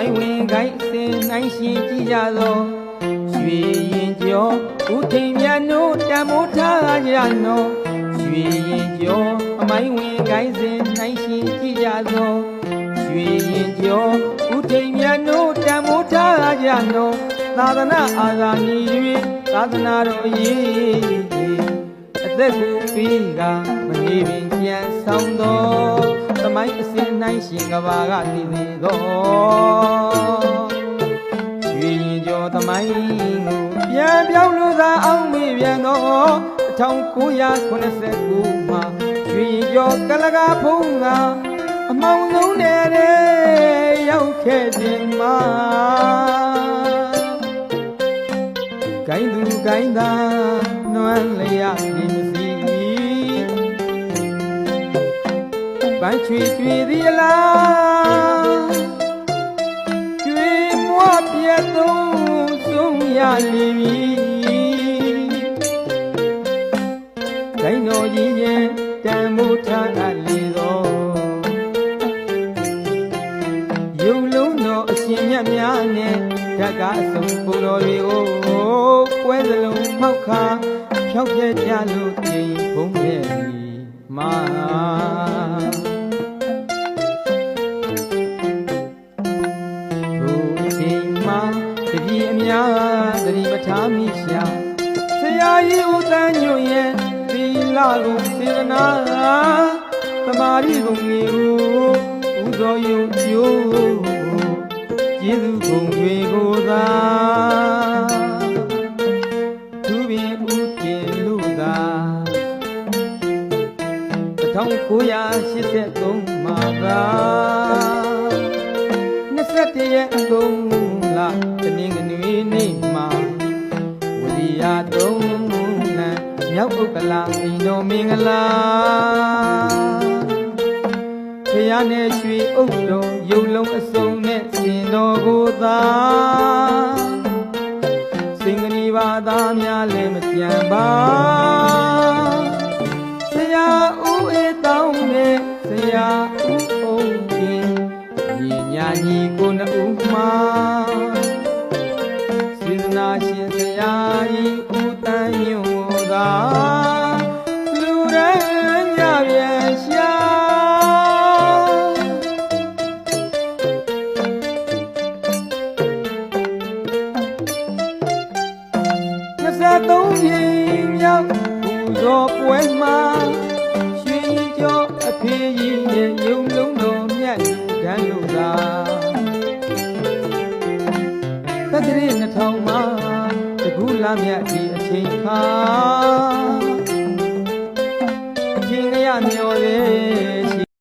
မိုင်းဝင်ခိုင်းစင်နိုင်ရှင်ကြည်ကြသောရွှေရင်ကျော်ဦးထိန်မြတ်တို့တမိုးထားကြနောရွှေရင်ကျော်အမိုင်းဝင်ခိုင်းစင်နိုင်ရှင်ကြည်ကြသောရွှေရင်ကျော်ဦးထိန်မြတ်တို့တမိုးထားကြနောသာသနာအာဇာနည်၍သာသနာတော်အရေးအသက်ကိုပြီးကမနေပင်ကြံဆောင်သော သမိုင်းအစဉ်နိုင်ရှင်ကဘာကတည်နေသောရွှေရင်ကျော်သမိုင်းကိုပြန်ပြောင်းလို့သာအောင်မေ့ပြန်သော1989မှာရွှေရင်ကျော်ကလကားဖုံးကအမောင်ဆုံးတဲ့ရောက်ခဲ့ခြင်းမှာကိုင်းသူကိုင်းသာနွမ်းလျက်ဒီ ပန်းချွေချွေသည်အလားချွေမွားပြတ်သုံးဆုံးရလီပြီကိုင်းတော်ကြီးရဲ့တန်မိုးထားအပ်လေတော်ယုံလုံးတော်အရှင်မြတ်များနဲ့ဓာတ်ကအစုံပူတော်တွေကိုကွဲစလုံးမောက်ခါဖြောက်ပြကြလို့ပြင်ဖုံးခဲ့ပြီမာ သတိမထားမိရှာဆရာကြီးဦးတန်းညွန့်ရဲ့သီလလိုစေတနာသမာဓိကိုငြိကိုဦးတော်ယုံကျိုးကျေးဇူးကုန်တွေကိုသာသူပင်ဦးတင်လို့သာ1983မှာသာ21ရက်အကုန်လတနင်္ဂနွေနေ့မှာဝ ရိယသုံးလံမြောက်ဥက္ကလာအိမ်တော်မင်္ဂလာဖယားနဲ့ရွှေအုပ်တော်ရုပ်လုံးအစုံနဲ့စင်တော်ကိုသာစင်္ဂရီဘာသားများလည်းမကြံပါဆရာဦးအေးတောင်းနဲ့ဆရာဦးအုံးတင်ညီညာညီကိုနှုတ်မှာစေတနာ ရှင်ဆရာကြီးဦးတန်းညွန့်ကိုသာလူရန်ကြပြန်ရှာ23ရင်မြောက်ပူဇော်ပွဲမှာ တကူလာမြတ်